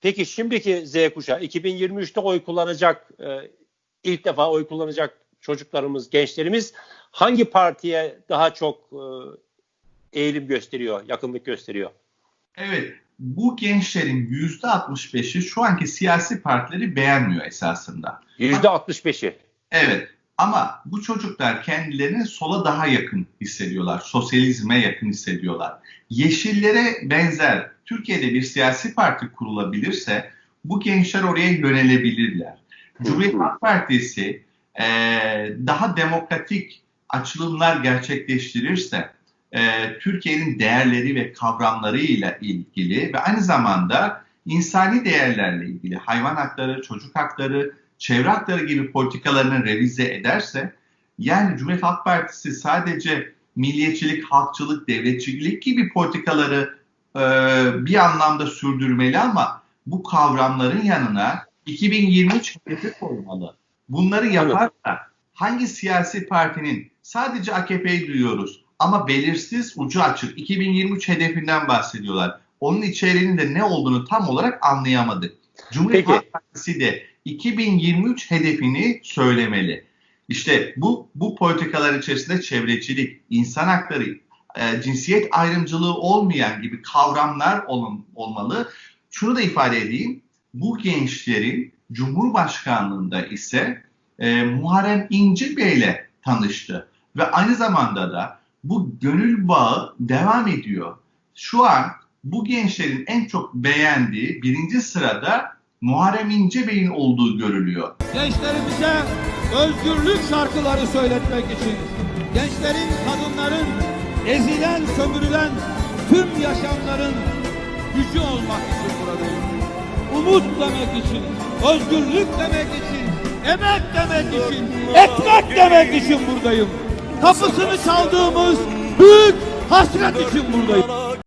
Peki şimdiki Z kuşağı 2023'te oy kullanacak e, ilk defa oy kullanacak çocuklarımız, gençlerimiz hangi partiye daha çok e, eğilim gösteriyor, yakınlık gösteriyor? Evet, bu gençlerin yüzde 65'i şu anki siyasi partileri beğenmiyor esasında. %65'i. Evet, ama bu çocuklar kendilerini sola daha yakın hissediyorlar, sosyalizme yakın hissediyorlar. Yeşillere benzer Türkiye'de bir siyasi parti kurulabilirse bu gençler oraya yönelebilirler. Cumhuriyet Halk Partisi eee, daha demokratik açılımlar gerçekleştirirse e, Türkiye'nin değerleri ve kavramlarıyla ilgili ve aynı zamanda insani değerlerle ilgili hayvan hakları, çocuk hakları, çevre hakları gibi politikalarını revize ederse yani Cumhuriyet Halk Partisi sadece milliyetçilik, halkçılık, devletçilik gibi politikaları e, bir anlamda sürdürmeli ama bu kavramların yanına 2023 hedefi koymalı. Bunları yaparsa hangi siyasi partinin sadece AKP'yi duyuyoruz ama belirsiz ucu açık 2023 hedefinden bahsediyorlar. Onun içeriğinin de ne olduğunu tam olarak anlayamadık. Cumhuriyet Peki. Halk Partisi de 2023 hedefini söylemeli. İşte bu bu politikalar içerisinde çevrecilik, insan hakları, e, cinsiyet ayrımcılığı olmayan gibi kavramlar olun, olmalı. Şunu da ifade edeyim. Bu gençlerin Cumhurbaşkanlığında ise e, Muharrem İnce Bey'le tanıştı. Ve aynı zamanda da bu gönül bağı devam ediyor. Şu an bu gençlerin en çok beğendiği birinci sırada Muharrem İnce Bey'in olduğu görülüyor. gençlerimize özgürlük şarkıları söyletmek için, gençlerin, kadınların, ezilen, sömürülen tüm yaşamların gücü olmak için buradayım. Umut demek için, özgürlük demek için, emek demek için, ekmek demek için buradayım. Kapısını çaldığımız büyük hasret için buradayım.